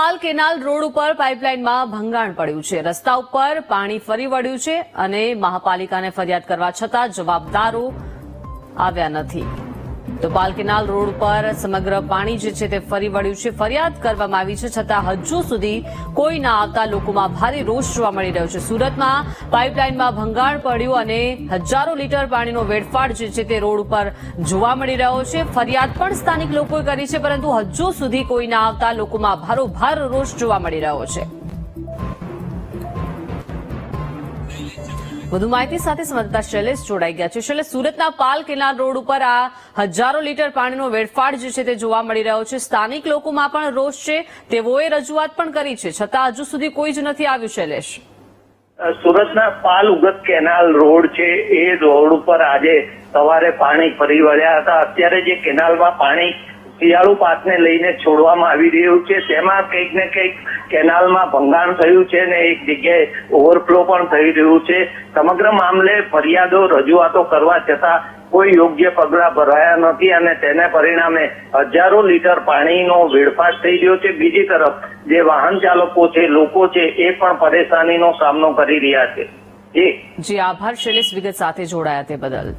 પાલ canal road ઉપર પાઇપલાઇનમાં ભંગાણ પડ્યું છે. રસ્તા ઉપર પાણી ફરી વળ્યું છે અને મહાપાલિકાને ફરિયાદ કરવા છતાં જવાબદારો આવ્યા નથી. તો પાલકેનાલ રોડ ઉપર સમગ્ર પાણી જે છે તે ફરી વળ્યું છે. ફરિયાદ કરવામાં આવી છે, છતાં હજુ સુધી કોઈ ના આવતા લોકોમાં ભારે રોષ જોવા મળી રહ્યો છે. સુરતમાં પાઇપલાઇનમાં ભંગાણ પડ્યું અને હજારો લીટર પાણીનો વેડફાટ જે છે તે રોડ ઉપર જોવા મળી રહ્યો છે. ફરિયાદ પણ સ્થાનિક લોકોએ કરી છે, પરંતુ હજુ સુધી કોઈ ના આવતા લોકોમાં ભારોભાર રોષ જોવા મળી રહ્યો છે. વધુ માહિતી સાથે સંવાદદાતા શૈલેષ જોડાઈ ગયા છે. શૈલેષ, સુરતના પાલ કેનાલ રોડ ઉપર આ હજારો લીટર પાણીનો વેડફાટ જે છે તે જોવા મળી રહ્યો છે. સ્થાનિક લોકોમાં પણ રોષ છે. તેઓએ રજૂઆત પણ કરી છે. છતાં હજુ સુધી કોઈ જ નથી આવ્યું, શૈલેષ. સુરતના પાલ ઉગત કેનાલ રોડ છે. એ રોડ ઉપર આજે સવારે પાણી ફરી વળ્યા હતા. અત્યારે જે કેનાલમાં પાણી શિયાળુ પાકને લઈને છોડવામાં આવી રહ્યું છે. તેમાં કંઈક ને કંઈક કેનાલમાં ભંગાણ થયું છે ને એક જગ્યાએ ઓવરફ્લો પણ થઈ રહ્યું છે. સમગ્ર મામલે ફરિયાદો રજૂઆતો કરવા જતા કોઈ યોગ્ય પગલાં ભરાયા નથી અને તેને પરિણામે હજારો લીટર પાણીનો વેડફાટ થઈ રહ્યો છે. બીજી તરફ જે વાહન ચાલકો છે, લોકો છે, એ પણ પરેશાનીનો સામનો કરી રહ્યા છે. જી, આભાર શૈલેષ વિગત સાથે જોડાયા તે બદલ.